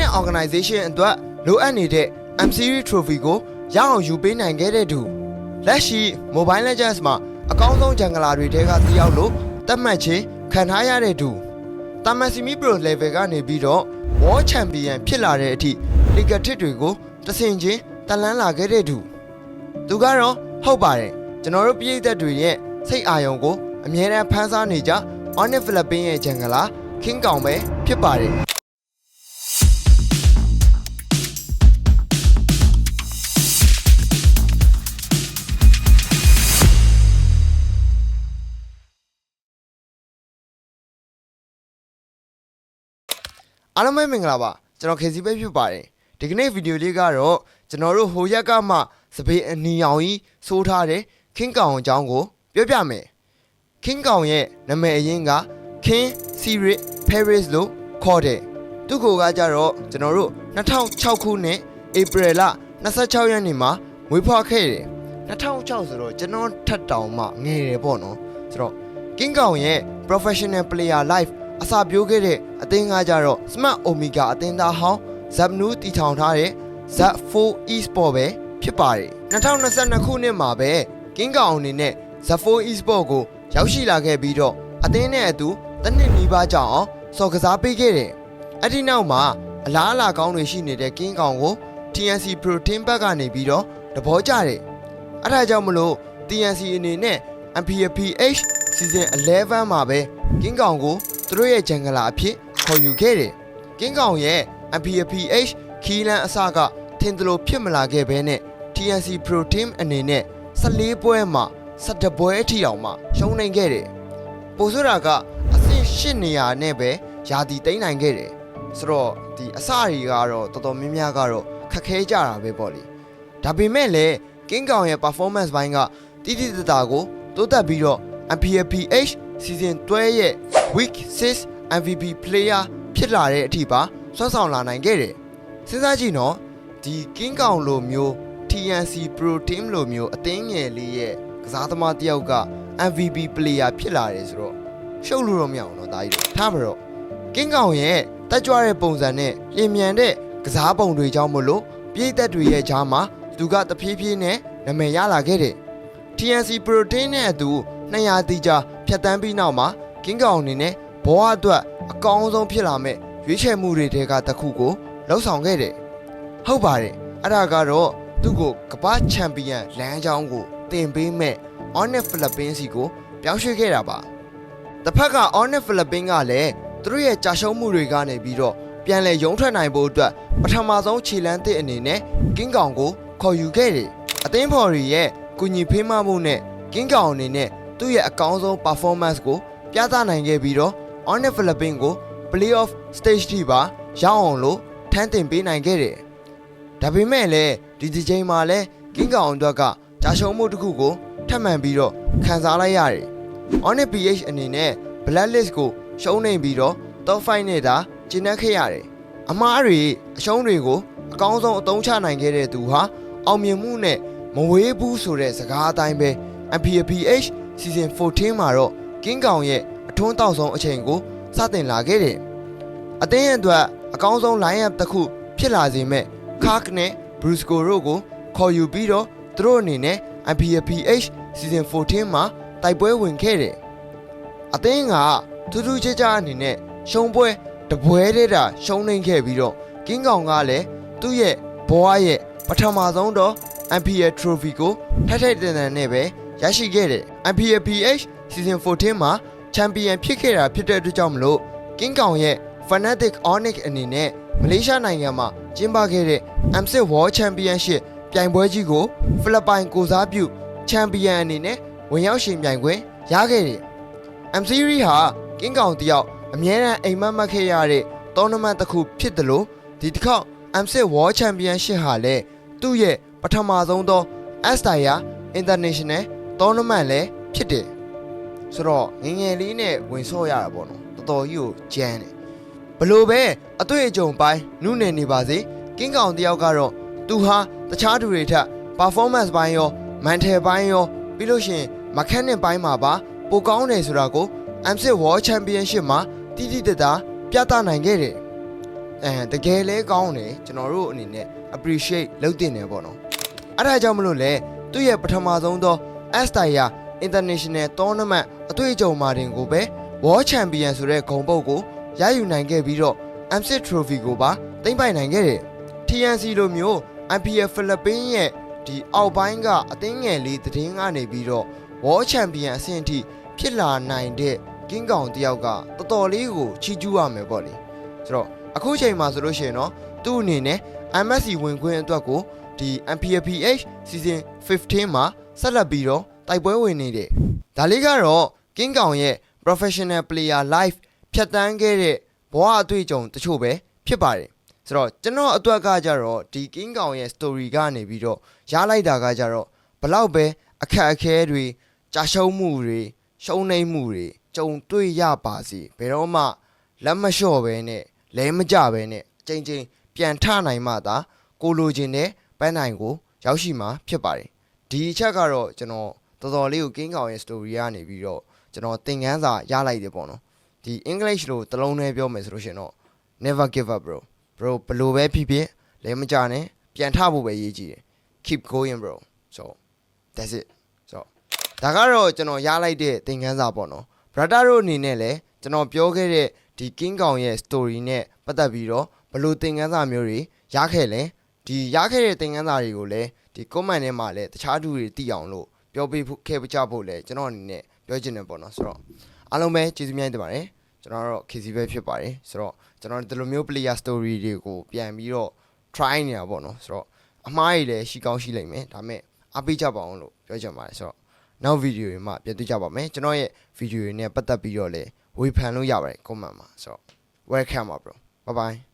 နဲ့ organization အတွက်လိုအပ်နေတဲ့ M Series Trophy ကိုရအောင်ယူပေးနိုင်ခဲ့တဲ့သူလက်ရှိ Mobile Legends မှာအကောင်းဆုံးဂျန်ဂလာတွေထဲကတစ်ယောက်လို့သတ်မှတ်ခြင်းခံထားရတဲ့သူတာမန်စီမီ Pro Level ကနေပြီးတော့ World Champion ဖြစ်လာတဲ့အထိ League တစ်တွေကိုတဆင်ချင်းတန်လန်းလာခဲ့တဲ့သူသူကတော့ဟုတ်ပါတယ်ကျွန်တော်တို့ပြည်သက်တွေရဲ့စိတ်အာရုံကိုအမြဲတမ်းဖန်ဆားနေကြ Honest Philippine ရဲ့ဂျန်ဂလာ King ကောင်ပဲဖြစ်ပါတယ် အားလုံးပဲမင်္ဂလာပါကျွန်တော်ခေစီပဲဖြစ်ပါတယ်ဒီကနေ့ဗီဒီယိုလေးကတော့ကျွန်တော်တို့ဟိုရက်ကမှစပေးအနီရောင်ကြီးစိုးထားတဲ့ခင်းကောင်အကြောင်းကိုပြောပြမယ်ခင်းကောင်ရဲ့နာမည်အရင်းက King Siri Paris လို့ခေါ်တယ်သူ့ကိုကကြတော့ကျွန်တော်တို့2006ခုနှစ်ဧပြီလ26ရက်နေ့မှာမွေးဖွားခဲ့တယ်2006ဆိုတော့ကျွန်တော်ထပ်တောင်မှငယ်တယ်ပေါ့နော်ဆိုတော့ကင်းကောင်ရဲ့ professional player life အစာပြိုးခဲ့တဲ့အသင်းကကြတော့ Smart Omega အသင်းသားဟောင်း Zabnu တည်ထောင်ထားတဲ့ Z4 Esport ပဲဖြစ်ပါတယ်2022ခုနှစ်မှာပဲကင်းကောင်အနေနဲ့ Z4 Esport ကိုရောက်ရှိလာခဲ့ပြီးတော့အသင်းနဲ့အတူတစ်နှစ်နီးပါးကြာအောင်စော်ကစားပေးခဲ့တယ်အဲ့ဒီနောက်မှာအလားအလာကောင်းတွေရှိနေတဲ့ကင်းကောင်ကို TNC Pro Team ဘက်ကနေပြီးတော့တဘောကြတယ်အဲ့ဒါကြောင့်မလို့ TNC အနေနဲ့ MPFPH Season 11မှာပဲကင်းကောင်ကို သူတို့ရဲ့ဂျန်ဂလာအဖြစ်ခေါ်ယူခဲ့တယ်။ကင်းကောင်ရဲ့ MPFPH ခီလန်အစကထင်သလိုဖြစ်မလာခဲ့ဘဲနဲ့ TNC Pro Team အနေနဲ့14ပွဲမှာ17ပွဲအထိအောင်မှရှုံးနိုင်ခဲ့တယ်။ပိုဆိုးတာကအဆင့်8နေရာနဲ့ပဲယာတီတိမ့်နိုင်ခဲ့တယ်။ဆိုတော့ဒီအစတွေကတော့တော်တော်များများကတော့ခက်ခဲကြတာပဲပေါ့လေ။ဒါပေမဲ့လည်းကင်းကောင်ရဲ့ performance ဘိုင်းကတိတိတတာကိုတိုးတက်ပြီးတော့ MPFPH season 12ရဲ့ week 6 MVP player ဖြစ်လာတဲ့အထိပါဆွမ်းဆောင်လာနိုင်ခဲ့တယ်။စဉ်းစားကြည့်နော်ဒီ King ကောင်လိုမျိုး TNC Pro Team လိုမျိုးအသင်းငယ်လေးရဲ့ကစားသမားတစ်ယောက်က MVP player ဖြစ်လာတယ်ဆိုတော့ရှုပ်လို့တော့မရအောင်နော်ဒါကြီးတို့ထားပါတော့ King ကောင်ရဲ့တက်ကြွတဲ့ပုံစံနဲ့လျင်မြန်တဲ့ကစားပုံတွေကြောင့်မလို့ပြည်သက်တွေရဲ့ကြားမှာသူကတဖြည်းဖြည်းနဲ့နာမည်ရလာခဲ့တယ် TNC Protein နဲ့အတူ200တီကြာဖြတ်တန်းပြီးနောက်မှာ ကင်းကောင်အနေနဲ့ဘောအအတွက်အကောင်းဆုံးဖြစ်လာမဲ့ရွေးချယ်မှုတွေတဲကတစ်ခုကိုလှုပ်ဆောင်ခဲ့တယ်။ဟုတ်ပါတယ်။အဲ့ဒါကတော့သူ့ကိုကမ္ဘာချန်ပီယံလမ်းကြောင်းကိုတင်ပေးမဲ့ Honest Philippines စီကိုပြောင်းရွှေ့ခဲ့တာပါ။တစ်ဖက်က Honest Philippines ကလည်းသူတို့ရဲ့ကြာရှုံးမှုတွေကနေပြီးတော့ပြန်လည်ရုံထွက်နိုင်ဖို့အတွက်ပထမဆုံးခြေလမ်းသစ်အနေနဲ့ကင်းကောင်ကိုခေါ်ယူခဲ့တယ်။အသင်းဖော်ရီရဲ့ကုညီဖေးမမှုနဲ့ကင်းကောင်အနေနဲ့သူ့ရဲ့အကောင်းဆုံး performance ကို ပြသနိုင်ခဲ့ပြီးတော့ Honest Philippines ကို playoff stage ထိပါရောက်အောင်လို့ထမ်းတင်ပေးနိုင်ခဲ့တယ်။ဒါပေမဲ့လည်းဒီဒီချိန်မှာလည်းကင်းကောင်အတွက်ကကြာရှုံးမှုတစ်ခုကိုထပ်မံပြီးတော့ခံစားလိုက်ရတယ်။ Honest PH အနေနဲ့ blacklist ကိုရှုံးနေပြီးတော့ top 5နဲ့သာကျင်းနှက်ခဲ့ရတယ်။အမားတွေအရှုံးတွေကိုအကောင်းဆုံးအသုံးချနိုင်ခဲ့တဲ့သူဟာအောင်မြင်မှုနဲ့မဝေးဘူးဆိုတဲ့စကားအတိုင်းပဲ MPPH season 14မှာတော့ ကင်းကောင်ရဲ့အထွန်းတောက်ဆုံးအချိန်ကိုစတင်လာခဲ့တယ်။အသင်းရဲ့အတွက်အကောင်းဆုံး line up တစ်ခုဖြစ်လာစေမဲ့ Kark နဲ့ Brusco တို့ကိုခေါ်ယူပြီးတော့သူတို့အနေနဲ့ MPPH season 14မှာတိုက်ပွဲဝင်ခဲ့တယ်။အသင်းကထူးထူးခြားခြားအနေနဲ့ရှုံးပွဲတပွဲတည်းတာရှုံးနိုင်ခဲ့ပြီးတော့ကင်းကောင်ကလည်းသူ့ရဲ့ဘွားရဲ့ပထမဆုံးတော့ MPL Trophy ကိုထိုက်ထိုက်တန်တန်နဲ့ပဲ ရရှိခဲ့တယ်။ MPL PH Season 14မှာချန်ပီယံဖြစ်ခဲ့တာဖြစ်တဲ့အတွက်ကြောင့်မလို့ကင်းကောင်ရဲ့ Fnatic Onyx အနေနဲ့မလေးရှားနိုင်ငံမှာကျင်းပခဲ့တဲ့ M6 World Championship ပြိုင်ပွဲကြီးကိုဖိလစ်ပိုင်ကိုစားပြုချန်ပီယံအနေနဲ့ဝင်ရောက်ရှင်ပြိုင်ခွင့်ရခဲ့တယ်။ M Series ဟာကင်းကောင်တယောက်အမြဲတမ်းအိမ်မက်မက်ခဲ့ရတဲ့ tournament တစ်ခုဖြစ်တယ်လို့ဒီတစ်ခေါက် M6 World Championship ဟာလည်းသူ့ရဲ့ပထမဆုံးသော Astaya International Tournament လည်းဖြစ်တယ်ဆိုတော့ငယ်ငယ်လေးနဲ့ဝင်ဆော့ရတာပေါ့နော်တော်တော်ကြီးကိုကြမ်းတယ်ဘလို့ပဲအတွေ့အကြုံပိုင်းနုနယ်နေပါစေကင်းကောင်တယောက်ကတော့သူဟာတခြားသူတွေထက် performance ပိုင်းရော mental ပိုင်းရောပြီးလို့ရှိရင် mechanic ပိုင်းမှာပါပိုကောင်းတယ်ဆိုတာကို M6 World Championship မှာတိတိတတ်တာပြသနိုင်ခဲ့တယ်အဲတကယ်လဲကောင်းတယ်ကျွန်တော်တို့အနေနဲ့ appreciate လုပ်တင်တယ်ပေါ့နော်အဲ့ဒါကြောင့်မလို့လဲသူ့ရဲ့ပထမဆုံးသော Astaya International Tournament အတွေ့အကြုံမာတင်ကိုပဲ World Champion ဆိုတဲ့ဂုဏ်ပုတ်ကိုရယူနိုင်ခဲ့ပြီးတော့ M6 Trophy ကိုပါသိမ်းပိုက်နိုင်ခဲ့တယ် TNC လိုမျိုး IPF ဖိလစ်ပင်းရဲ့ဒီအောက်ပိုင်းကအသင်းငယ်လေးသတင်းကနေပြီးတော့ World Champion အဆင့်အထိဖြစ်လာနိုင်တဲ့ကင်းကောင်တယောက်ကတော်တော်လေးကိုချီးကျူးရမယ်ပေါ့လေဆိုတော့အခုချိန်မှာဆိုလို့ရှိရင်တော့သူ့အနေနဲ့ MSC ဝင်ခွင့်အတွက်ကိုဒီ MPFPH Season 15မှာ ဆက်လက်ပြီးတော့တိုက်ပွဲဝင်နေတယ်ဒါလေးကတော့ကင်းကောင်ရဲ့ Professional Player Life ဖြတ်တန်းခဲ့တဲ့ဘဝအတွေ့အကြုံတချို့ပဲဖြစ်ပါတယ်ဆိုတော့ကျွန်တော်အတွက်ကကြတော့ဒီကင်းကောင်ရဲ့ story ကနေပြီးတော့ရလိုက်တာကကြတော့ဘလောက်ပဲအခက်အခဲတွေကြာရှုံးမှုတွေရှုံးနိမ့်မှုတွေကြုံတွေ့ရပါစေဘယ်တော့မှလက်မလျှော့ပဲနဲ့လဲမကြပဲနဲ့အချိန်ချင်းပြန်ထနိုင်မှသာကိုလိုချင်တဲ့ပန်းနိုင်ကို ရောက်ရှိမှာဖြစ်ပါတယ် ဒီအချက်ကတော့ကျွန်တော်တော်တော်လေးကိုကင်းကောင်ရဲ့ story ကနေပြီးတော့ကျွန်တော်သင်ခန်းစာရလိုက်တယ်ပေါ့နော်ဒီ English လို့တစ်လုံးနဲ့ပြောမယ်ဆိုလို့ရှိရင်တော့ never give up bro bro ဘယ်လိုပဲဖြစ်ဖြစ်လဲမကြနဲ့ပြန်ထဖို့ပဲရေးကြည့်တယ် keep going bro so that's it so ဒါကတော့ကျွန်တော်ရလိုက်တဲ့သင်ခန်းစာပေါ့နော် brother တို့အနေနဲ့လည်းကျွန်တော်ပြောခဲ့တဲ့ဒီ king ကောင်ရဲ့ story နဲ့ပတ်သက်ပြီးတော့ဘယ်လိုသင်ခန်းစာမျိုးတွေရခဲ့လဲ ဒီရခဲ့တဲ့သင်ခန်းစာတွေကိုလည်းဒီ comment ထဲမှာလည်းတခြားသူတွေသိအောင်လို့ပြောပေးဖို့ခဲ့ကြဖို့လည်းကျွန်တော်အနေနဲ့ပြောချင်တယ်ပေါ့နော်ဆိုတော့အားလုံးပဲကျေးဇူးများတင်ပါတယ်ကျွန်တော်တော့ KC ပဲဖြစ်ပါတယ်ဆိုတော့ကျွန်တော်ဒီလိုမျိုး player story တွေကိုပြန်ပြီးတော့ try နေတာပေါ့နော်ဆိုတော့အမှားတွေလည်းရှိကောင်းရှိလိမ့်မယ်ဒါပေမဲ့အားပေးကြပါအောင်လို့ပြောချင်ပါတယ်ဆိုတော့နောက်ဗီဒီယိုတွေမှာပြန်တွေ့ကြပါမယ်ကျွန်တော်ရဲ့ဗီဒီယိုတွေနဲ့ပတ်သက်ပြီးတော့လည်းဝေဖန်လို့ရပါတယ် comment မှာဆိုတော့ welcome ပါ bro bye bye